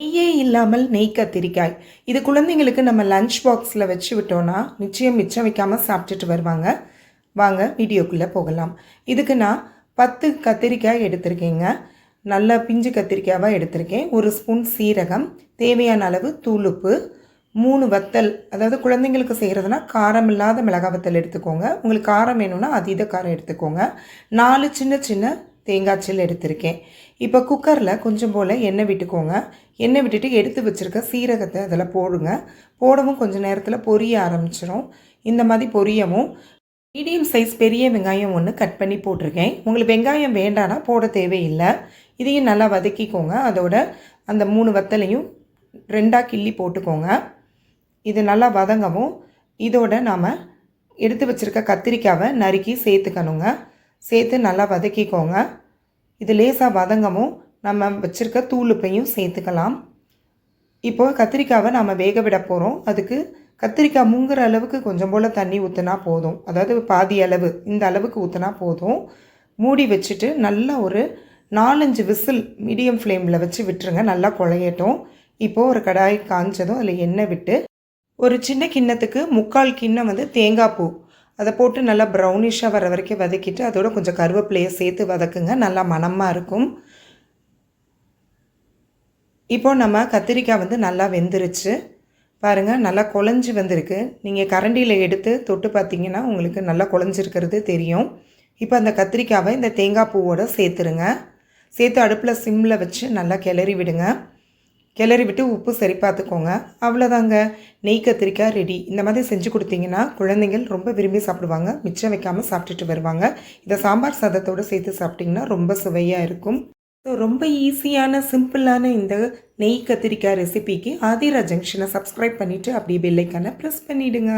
நெய்யே இல்லாமல் நெய் கத்திரிக்காய். இது குழந்தைங்களுக்கு நம்ம லஞ்ச் பாக்ஸில் வச்சு விட்டோன்னா நிச்சயம் மிச்சம் வைக்காமல் சாப்பிட்டுட்டு வருவாங்க. வாங்க வீடியோக்குள்ளே போகலாம். இதுக்கு நான் பத்து கத்திரிக்காய் எடுத்திருக்கேங்க. நல்ல பிஞ்சு கத்திரிக்காயாக எடுத்திருக்கேன். ஒரு ஸ்பூன் சீரகம் தேவையான அளவு தூளுப்பு மூணு வத்தல். அதாவது குழந்தைங்களுக்கு செய்கிறதுனா காரம் இல்லாத மிளகாய் வத்தல் எடுத்துக்கோங்க. உங்களுக்கு காரம் வேணும்னா அதீத காரம் எடுத்துக்கோங்க. நாலு சின்ன சின்ன தேங்காய் சில் எடுத்திருக்கேன். இப்போ குக்கரில் கொஞ்சம் போல் எண்ணெய் விட்டுக்கோங்க. எண்ணெய் விட்டுட்டு எடுத்து வச்சுருக்க சீரகத்தை அதில் போடுங்க. போடவும் கொஞ்சம் நேரத்தில் பொரிய ஆரம்பிச்சிடும் இந்த மாதிரி பொரியவும். மீடியம் சைஸ் பெரிய வெங்காயம் ஒன்று கட் பண்ணி போட்டிருக்கேன். உங்களுக்கு வெங்காயம் வேண்டானா போட தேவையில்லை. இதையும் நல்லா வதக்கிக்கோங்க. அதோட அந்த மூணு வத்தலையும் ரெண்டாக கிள்ளி போட்டுக்கோங்க. இது நல்லா வதங்கவும். இதோட நாம் எடுத்து வச்சுருக்க கத்திரிக்காவை நறுக்கி சேர்த்துக்கணுங்க. சேர்த்து நல்லா வதக்கிக்கோங்க. இது லேசாக வதங்கமும் நம்ம வச்சுருக்க தூளுப்பையும் சேர்த்துக்கலாம். இப்போ கத்திரிக்காவை நம்ம வேக விட போகிறோம் அதுக்கு கத்திரிக்காய் முங்குற அளவுக்கு கொஞ்சம் போல் தண்ணி ஊற்றினா போதும். அதாவது பாதி அளவு இந்த அளவுக்கு ஊற்றினா போதும். மூடி வச்சுட்டு நல்லா ஒரு நாலஞ்சு விசில் மீடியம் ஃப்ளேமில் வச்சு விட்டுருங்க. நல்லா குழையட்டும். இப்போது ஒரு கடாய் காஞ்சதும் அதில் எண்ணெய் விட்டு ஒரு சின்ன கிண்ணத்துக்கு முக்கால் கிண்ணம் வந்து தேங்காய் பூ அதை போட்டு நல்லா ப்ரௌனிஷாக வர வரைக்கும் வதக்கிட்டு அதோட கொஞ்சம் கருவேப்பிலையை சேர்த்து வதக்குங்க. நல்லா மணமாக இருக்கும். இப்போ நம்ம கத்திரிக்காய் வந்து நல்லா வெந்துருச்சு. பாருங்கள் நல்லா குழஞ்சி வந்திருக்கு. நீங்கள் கரண்டியில் எடுத்து தொட்டு பார்த்தீங்கன்னா உங்களுக்கு நல்லா குழஞ்சிருக்கிறது தெரியும். இப்போ அந்த கத்திரிக்காவை இந்த தேங்காய் பூவோடு சேர்த்துருங்க. சேர்த்து அடுப்பில் சிம்மில் வச்சு நல்லா கிளறி விடுங்க. கிளறி விட்டு உப்பு சரி பார்த்துக்கோங்க. அவ்வளோதாங்க. நெய் கத்திரிக்காய் ரெடி இந்த மாதிரி செஞ்சு கொடுத்தீங்கன்னா குழந்தைங்கள் ரொம்ப விரும்பி சாப்பிடுவாங்க. மிச்சம் வைக்காமல் சாப்பிட்டுட்டு வருவாங்க. இதை சாம்பார் சாதத்தோடு சேர்த்து சாப்பிட்டிங்கன்னா ரொம்ப சுவையாக இருக்கும். ஸோ ரொம்ப ஈஸியான சிம்பிளான இந்த நெய் கத்திரிக்காய் ரெசிபிக்கு ஆதிரா ஜங்ஷனை சப்ஸ்கிரைப் பண்ணிவிட்டு அப்படியே பெல்லைக்கான ப்ரெஸ் பண்ணிவிடுங்க